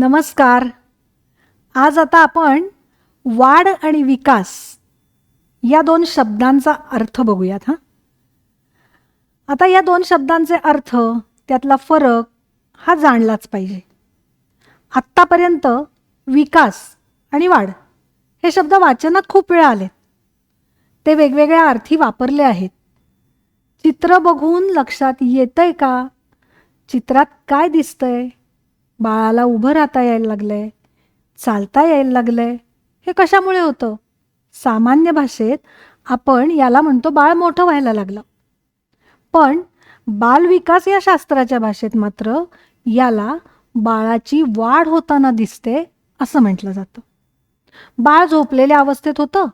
नमस्कार. आज आता आपण वाढ आणि विकास या दोन शब्दांचा अर्थ बघूयात हां? आता या दोन शब्दांचे अर्थ त्यातला फरक हा जाणलाच पाहिजे. आत्तापर्यंत विकास आणि वाढ हे शब्द वाचनात खूप वेळा आलेत. ते वेगवेगळ्या अर्थी वापरले आहेत. चित्र बघून लक्षात येतंय का? चित्रात काय दिसतंय? बाळाला उभं राहता यायला लागलंय. चालता यायला लागलंय. हे कशामुळे होतं? सामान्य भाषेत आपण याला म्हणतो बाळ मोठं व्हायला लागलं. पण बालविकास या शास्त्राच्या भाषेत मात्र याला बाळाची वाढ होताना दिसते असं म्हटलं जातं. बाळ झोपलेल्या अवस्थेत होतं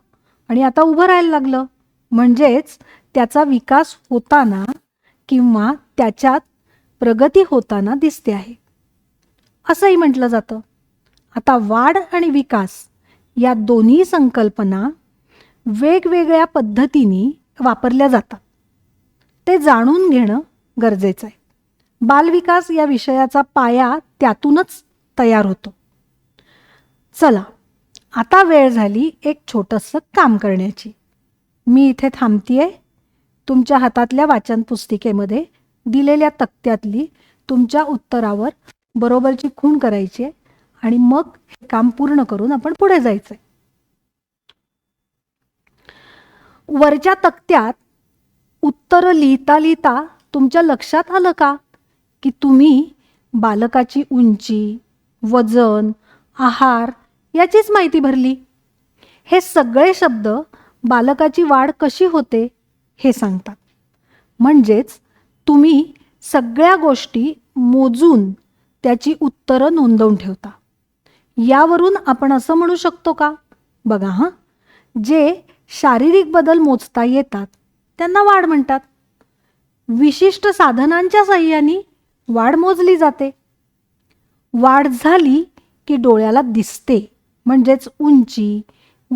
आणि आता उभं राहायला लागलं. म्हणजेच त्याचा विकास होताना किंवा त्याच्यात प्रगती होताना दिसते आहे. असंही म्हटलं जातं. आता वाढ आणि विकास या दोन्ही संकल्पना वेगवेगळ्या पद्धतीने वापरल्या जातात. ते जाणून घेणं गरजेचं आहे. बालविकास या विषयाचा पाया त्यातूनच तयार होतो. चला आता वेळ झाली एक छोटंसं काम करण्याची. मी इथे थांबतीये. तुमच्या हातातल्या वाचन पुस्तिकेमध्ये दिलेल्या तक्त्यातली तुमच्या उत्तरावर बरोबरची खूण करायची आहे आणि मग हे काम पूर्ण करून आपण पुढे जायचं आहे वरच्या तक्त्यात उत्तर लिहिता लिहिता तुमच्या लक्षात आलं का? की तुम्ही बालकाची उंची वजन आहार याचीच माहिती भरली. हे सगळे शब्द बालकाची वाढ कशी होते हे सांगतात. म्हणजेच तुम्ही सगळ्या गोष्टी मोजून त्याची उत्तरं नोंदवून ठेवता. यावरून आपण असं म्हणू शकतो का? बघा हां. जे शारीरिक बदल मोजता येतात त्यांना वाढ म्हणतात. विशिष्ट साधनांच्या साह्याने वाढ मोजली जाते. वाढ झाली की डोळ्याला दिसते म्हणजेच उंची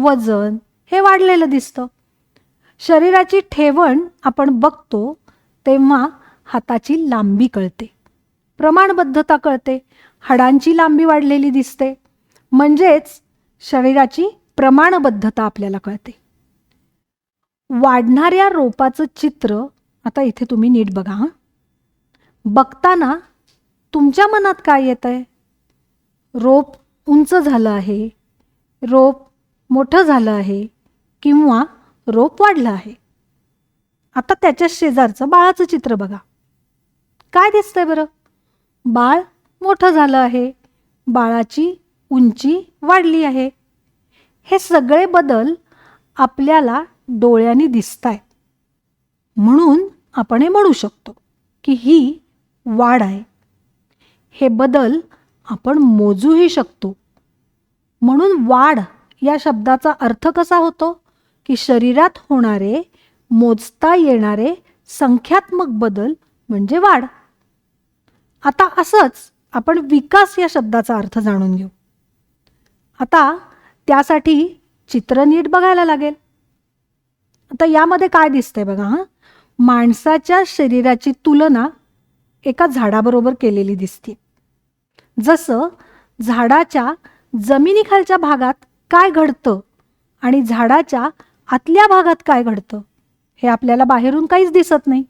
वजन हे वाढलेलं दिसतं. शरीराची ठेवण आपण बघतो तेव्हा हाताची लांबी कळते. प्रमाणबद्धता कळते. हाडांची लांबी वाढलेली दिसते. म्हणजेच शरीराची प्रमाणबद्धता आपल्याला कळते. वाढणाऱ्या रोपाचं चित्र आता इथे तुम्ही नीट बघा हां. बघताना तुमच्या मनात काय येत आहे रोप उंच झालं आहे. रोप मोठं झालं आहे. किंवा रोप वाढलं आहे. आता त्याच्या शेजारचं बाळाचं चित्र बघा. काय दिसतंय बरं? बाळ मोठं झालं आहे. बाळाची उंची वाढली आहे. हे सगळे बदल आपल्याला डोळ्यांनी दिसत आहेत म्हणून आपण हे म्हणू शकतो की ही वाढ आहे. हे बदल आपण मोजूही शकतो. म्हणून वाढ या शब्दाचा अर्थ कसा होतो? की शरीरात होणारे मोजता येणारे संख्यात्मक बदल म्हणजे वाढ. आता असंच आपण विकास या शब्दाचा अर्थ जाणून घेऊ. आता त्यासाठी चित्र नीट बघायला लागेल. आता यामध्ये काय दिसतंय बघा हां? माणसाच्या शरीराची तुलना एका झाडाबरोबर केलेली दिसते जसं झाडाच्या जमिनीखालच्या भागात काय घडतं आणि झाडाच्या आतल्या भागात काय घडतं हे आपल्याला बाहेरून काहीच दिसत नाही.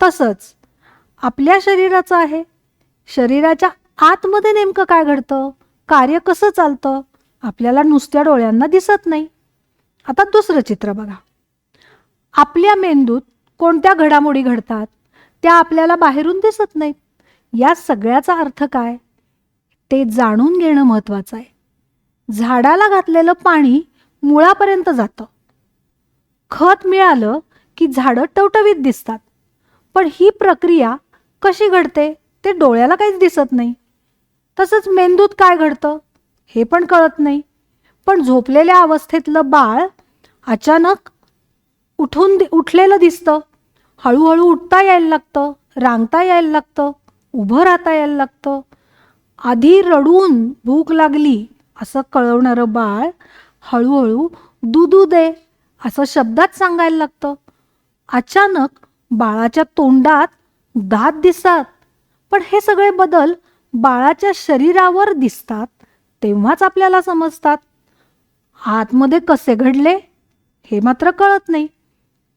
तसंच आपल्या शरीराचं आहे. शरीराच्या आतमध्ये नेमकं काय घडतं? कार्य कसं चालतं? आपल्याला नुसत्या डोळ्यांना दिसत नाही. आता दुसरं चित्र बघा. आपल्या मेंदूत कोणत्या घडामोडी घडतात? त्या आपल्याला बाहेरून दिसत नाहीत. या सगळ्याचा अर्थ काय? ते जाणून घेणं महत्त्वाचं आहे. झाडाला घातलेलं पाणी मुळापर्यंत जातं. खत मिळालं की झाडं टवटवीत दिसतात. पण ही प्रक्रिया कशी घडते ते डोळ्याला काहीच दिसत नाही. तसंच मेंदूत काय घडतं हे पण कळत नाही. पण झोपलेल्या अवस्थेतलं बाळ अचानक उठून दि उठलेलं दिसतं. हळूहळू उठता यायला लागतं रांगता यायला लागतं उभं राहता यायला लागतं. आधी रडून भूक लागली असं कळवणारं बाळ हळूहळू दुदू दे असं शब्दात सांगायला लागतं. अचानक बाळाच्या तोंडात दात दिसतात. पण हे सगळे बदल बाळाच्या शरीरावर दिसतात तेव्हाच आपल्याला समजतात. आतमध्ये कसे घडले हे मात्र कळत नाही.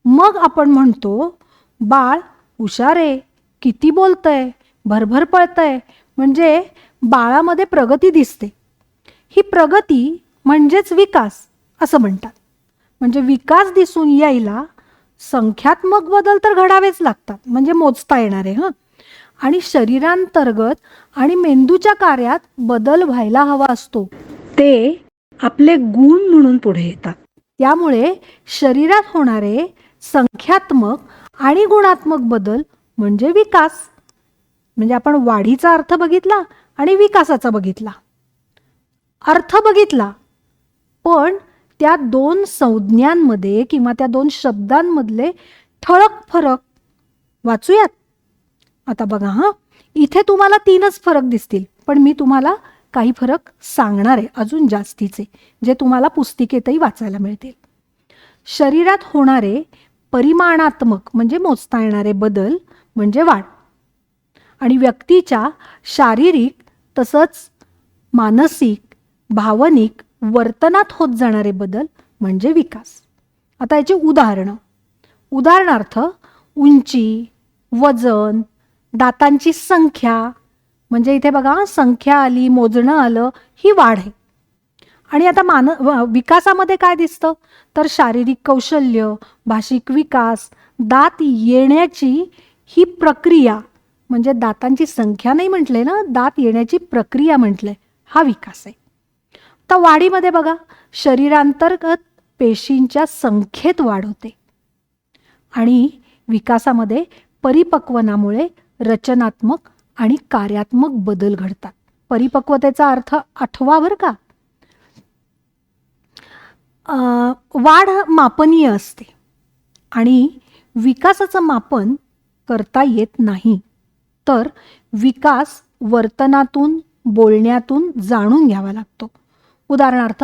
मग आपण म्हणतो बाळ हुशार आहे किती बोलतंय भरभर पळतंय म्हणजे बाळामध्ये प्रगती दिसते. ही प्रगती म्हणजेच विकास असं म्हणतात. म्हणजे विकास दिसून यायला संख्यात्मक बदल तर घडावेच लागतात म्हणजे मोजता येणारे हं. आणि शरीरांतर्गत आणि मेंदूच्या कार्यात बदल व्हायला हवा असतो. ते आपले गुण म्हणून पुढे येतात. त्यामुळे शरीरात होणारे संख्यात्मक आणि गुणात्मक बदल म्हणजे विकास. म्हणजे आपण वाढीचा अर्थ बघितला आणि विकासाचा बघितला. अर्थ बघितला. पण त्या दोन संज्ञांमध्ये किंवा त्या दोन शब्दांमधले ठळक फरक वाचूयात. आता बघा हां. इथे तुम्हाला तीनच फरक दिसतील पण मी तुम्हाला काही फरक सांगणार आहे अजून जास्तीचे जे तुम्हाला पुस्तिकेतही वाचायला मिळतील. शरीरात होणारे परिमाणात्मक म्हणजे मोजता येणारे बदल म्हणजे वाढ. आणि व्यक्तीच्या शारीरिक तसंच मानसिक भावनिक वर्तनात होत जाणारे बदल म्हणजे विकास. आता याची उदाहरणं. उदाहरणार्थ उंची वजन दातांची संख्या म्हणजे इथे बघा संख्या आली मोजणं आलं ही वाढ आहे. आणि आता मान विकासामध्ये काय दिसतं? तर शारीरिक कौशल्य भाषिक विकास दात येण्याची ही प्रक्रिया म्हणजे दातांची संख्या नाही म्हटले ना दात येण्याची प्रक्रिया म्हटले हा विकास आहे. आता वाढीमध्ये बघा शरीरांतर्गत पेशींच्या संख्येत वाढ होते. आणि विकासामध्ये परिपक्वनामुळे रचनात्मक आणि कार्यात्मक बदल घडतात. परिपक्वतेचा अर्थ आठवा बरं का? वाढ मापनीय असते आणि विकासाचं मापन करता येत नाही. तर विकास वर्तनातून बोलण्यातून जाणून घ्यावा लागतो. उदाहरणार्थ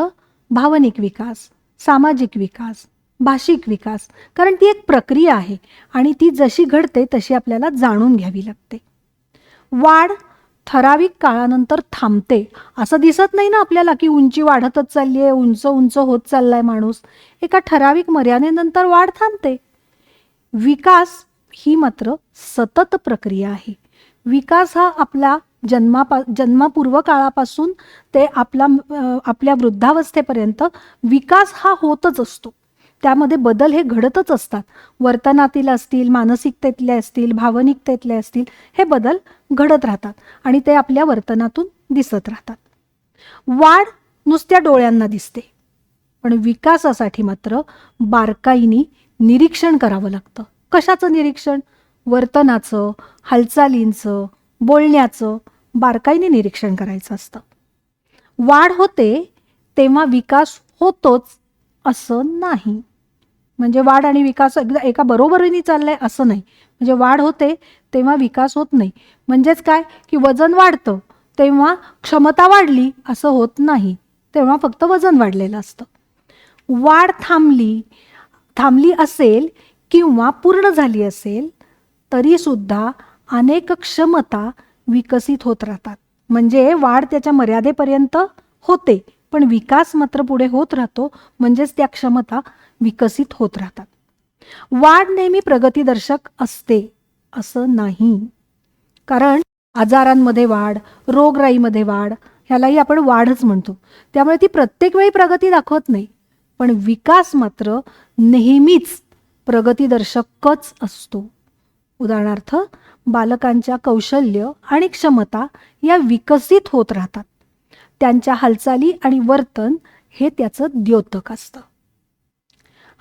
भावनिक विकास सामाजिक विकास भाषिक विकास कारण ती एक प्रक्रिया आहे आणि ती जशी घडते तशी आपल्याला जाणून घ्यावी लागते. वाढ ठराविक काळानंतर थांबते असं दिसत नाही ना आपल्याला की उंची वाढतच चालली आहे उंच उंच होत चाललाय माणूस. एका ठराविक मर्यादेनंतर वाढ थांबते. विकास ही मात्र सतत प्रक्रिया आहे. विकास हा आपला जन्मापा जन्मापूर्व काळापासून ते आपला आपल्या वृद्धावस्थेपर्यंत विकास हा होतच असतो. त्यामध्ये बदल हे घडतच असतात. वर्तनातील असतील मानसिकतेतले असतील भावनिकतेतले असतील हे बदल घडत राहतात आणि ते आपल्या वर्तनातून दिसत राहतात. वाढ नुसत्या डोळ्यांना दिसते पण विकासासाठी मात्र बारकाईनी निरीक्षण करावं लागतं. कशाचं निरीक्षण? वर्तनाचं हालचालींचं बोलण्याचं बारकाईने निरीक्षण करायचं असतं. वाढ होते तेव्हा विकास होतोच असं नाही. म्हणजे वाढ आणि विकास एकदा एका बरोबरीने चाललाय असं नाही. म्हणजे वाढ होते तेव्हा विकास होत नाही. म्हणजेच काय? की वजन वाढतं तेव्हा क्षमता वाढली असं होत नाही. तेव्हा फक्त वजन वाढलेलं असतं. वाढ थांबली थांबली असेल किंवा पूर्ण झाली असेल तरीसुद्धा अनेक क्षमता विकसित होत राहतात. म्हणजे वाढ त्याच्या मर्यादेपर्यंत होते पण विकास मात्र पुढे होत राहतो म्हणजेच त्या क्षमता विकसित होत राहतात. वाढ नेहमी प्रगतीदर्शक असते असं नाही. कारण आजारांमध्ये वाढ रोगराईमध्ये वाढ ह्यालाही आपण वाढच म्हणतो. त्यामुळे ती प्रत्येक वेळी प्रगती दाखवत नाही पण विकास मात्र नेहमीच प्रगतीदर्शकच असतो. उदाहरणार्थ बालकांच्या कौशल्य आणि क्षमता या विकसित होत राहतात. त्यांच्या हालचाली आणि वर्तन हे त्याचं द्योतक असतं.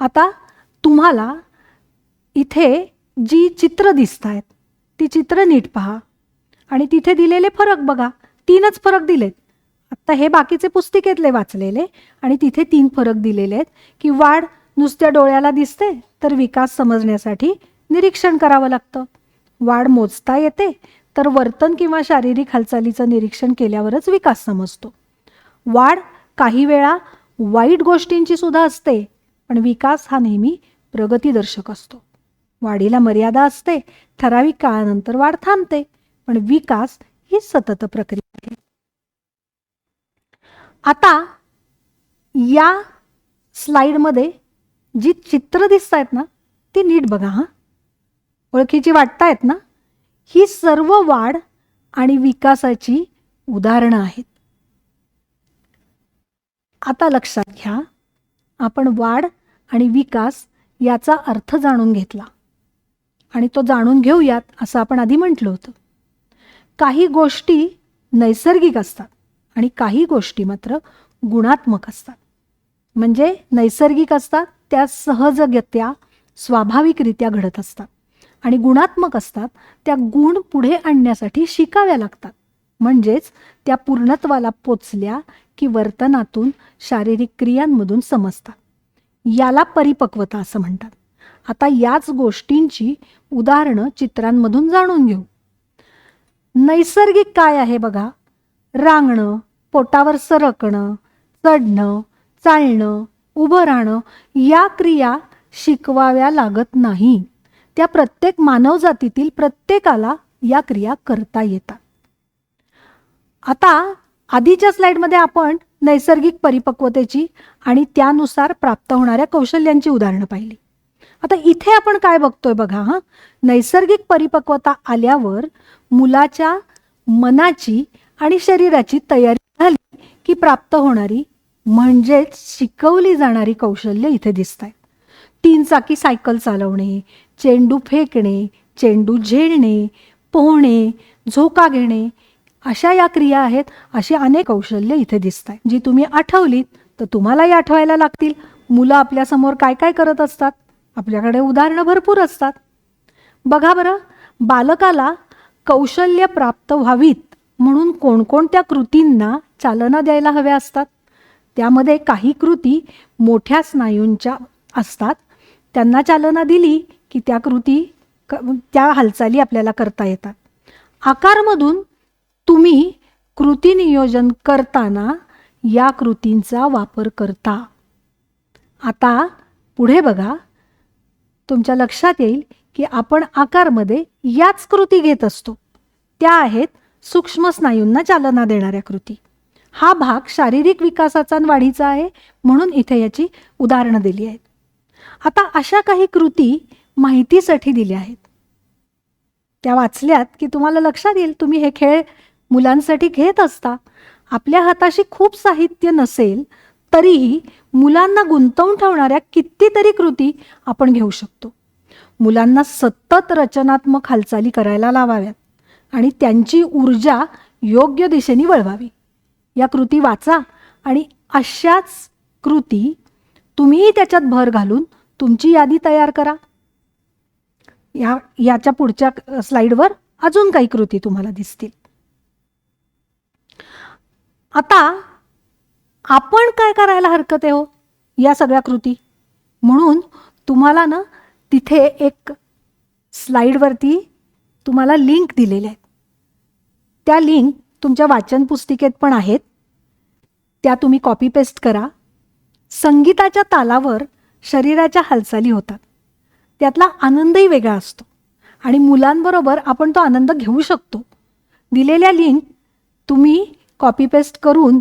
आता तुम्हाला इथे जी चित्र दिसत आहेत ती चित्र नीट पहा. आणि तिथे दिलेले फरक बघा. तीनच फरक दिलेत. आत्ता हे बाकीचे पुस्तिकेतले वाचलेले आणि तिथे तीन फरक दिलेले आहेत की वाढ नुसत्या डोळ्याला दिसते तर विकास समजण्यासाठी निरीक्षण करावं लागतं. वाढ मोजता येते तर वर्तन किंवा शारीरिक हालचालीचं निरीक्षण केल्यावरच विकास समजतो. वाढ काही वेळा वाईट गोष्टींची सुद्धा असते पण विकास हा नेहमी प्रगतीदर्शक असतो. वाढीला मर्यादा असते ठराविक काळानंतर वाढ थांबते पण विकास ही सतत प्रक्रिया आहे. आता या स्लाइडमध्ये जी चित्र दिसत आहेत ना ती नीट बघा हां. ओळखीची वाटतायत ना? ही सर्व वाढ आणि विकासाची उदाहरणं आहेत. आता लक्षात घ्या आपण वाढ आणि विकास याचा अर्थ जाणून घेतला. आणि तो जाणून घेऊयात असं आपण आधी म्हटलं होतं. काही गोष्टी नैसर्गिक असतात आणि काही गोष्टी मात्र गुणात्मक असतात. म्हणजे नैसर्गिक असतात त्या सहजगत्या स्वाभाविकरित्या घडत असतात. आणि गुणात्मक असतात त्या गुण पुढे आणण्यासाठी शिकाव्या लागतात. म्हणजेच त्या पूर्णत्वाला पोचल्या की वर्तनातून शारीरिक क्रियांमधून समजतात. याला परिपक्वता असं म्हणतात. आता याच गोष्टींची उदाहरणं चित्रांमधून जाणून घेऊ. नैसर्गिक काय आहे बघा? रांगणं पोटावर सरकणं चढणं चालणं उभं राहणं या क्रिया शिकवाव्या लागत नाही. त्या प्रत्येक मानवजातीतील प्रत्येकाला या क्रिया करता येतात. आता आधीच्या स्लाइडमध्ये आपण नैसर्गिक परिपक्वतेची आणि त्यानुसार प्राप्त होणाऱ्या कौशल्यांची उदाहरणं पाहिली. आता इथे आपण काय बघतोय बघा हां? नैसर्गिक परिपक्वता आल्यावर मुलाच्या मनाची आणि शरीराची तयारी झाली की प्राप्त होणारी म्हणजेच शिकवली जाणारी कौशल्य इथे दिसत आहेत तीन चाकी सायकल चालवणे चेंडू फेकणे चेंडू झेलणे पोहणे झोका घेणे अशा या क्रिया आहेत अशी अनेक कौशल्य इथे दिसत आहेत जी तुम्ही आठवलीत तर तुम्हालाही आठवायला लागतील. मुलं आपल्यासमोर काय काय करत असतात? आपल्याकडे उदाहरणं भरपूर असतात. बघा बरं बालकाला कौशल्य प्राप्त व्हावीत म्हणून कोणकोणत्या कृतींना चालना द्यायला हव्या असतात? त्यामध्ये काही कृती मोठ्या स्नायूंच्या असतात. त्यांना चालना दिली की त्या कृती क त्या हालचाली आपल्याला करता येतात. आकारमधून तुम्ही कृती नियोजन करताना या कृतींचा वापर करता. आता पुढे बघा. तुमच्या लक्षात येईल की आपण आकारमध्ये याच कृती घेत असतो. त्या आहेत सूक्ष्म स्नायूंना चालना देणाऱ्या कृती. हा भाग शारीरिक विकासाचा आणि वाढीचा आहे म्हणून इथे याची उदाहरणं दिली आहेत. आता अशा काही कृती माहितीसाठी दिल्या आहेत. त्या वाचल्यात की तुम्हाला लक्षात येईल तुम्ही हे खेळ मुलांसाठी घेत असता. आपल्या हाताशी खूप साहित्य नसेल तरीही मुलांना गुंतवून ठेवणाऱ्या कितीतरी कृती आपण घेऊ शकतो. मुलांना सतत रचनात्मक हालचाली करायला लावाव्यात आणि त्यांची ऊर्जा योग्य दिशेने वळवावी. या कृती वाचा आणि अशाच कृती तुम्हीही त्याच्यात भर घालून तुमची यादी तयार करा. या याच्या पुढच्या स्लाइडवर अजून काही कृती तुम्हाला दिसतील. आता आपण काय करायला हरकत आहे हो? या सगळ्या कृती. म्हणून तुम्हाला ना तिथे एक स्लाईडवरती तुम्हाला लिंक दिलेल्या आहेत. त्या लिंक तुमच्या वाचन पुस्तिकेत पण आहेत. त्या तुम्ही कॉपी पेस्ट करा. संगीताच्या तालावर शरीराच्या हालचाली होतात. त्यातला आनंदही वेगळा असतो. आणि मुलांबरोबर आपण तो आनंद घेऊ शकतो. दिलेल्या लिंक तुम्ही कॉपी पेस्ट करून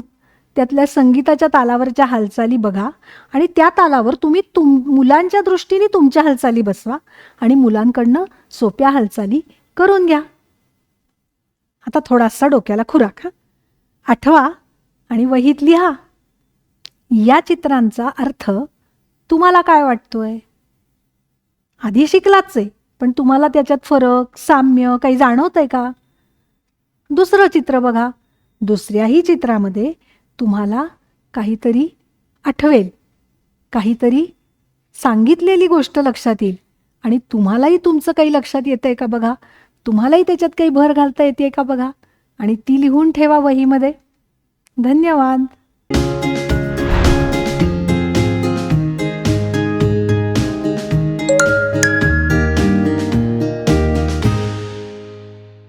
त्यातल्या संगीताच्या तालावरच्या हालचाली बघा आणि त्या तालावर तुम्ही तुम मुलांच्या दृष्टीने तुमच्या हालचाली बसवा आणि मुलांकडनं सोप्या हालचाली करून घ्या. आता थोडासा डोक्याला खुराक हा. आठवा आणि वहीत लिहा. या चित्रांचा अर्थ तुम्हाला काय वाटतोय? आधी शिकलाच आहे पण तुम्हाला त्याच्यात फरक साम्य काही जाणवत आहे का? दुसरं चित्र बघा. दुसऱ्याही चित्रामध्ये तुम्हाला काहीतरी आठवेल. काहीतरी सांगितलेली गोष्ट लक्षात येईल. आणि तुम्हालाही तुमचं काही लक्षात येतं आहे का बघा? तुम्हालाही त्याच्यात काही भर घालता येते का बघा? आणि ती लिहून ठेवा वहीमध्ये. धन्यवाद.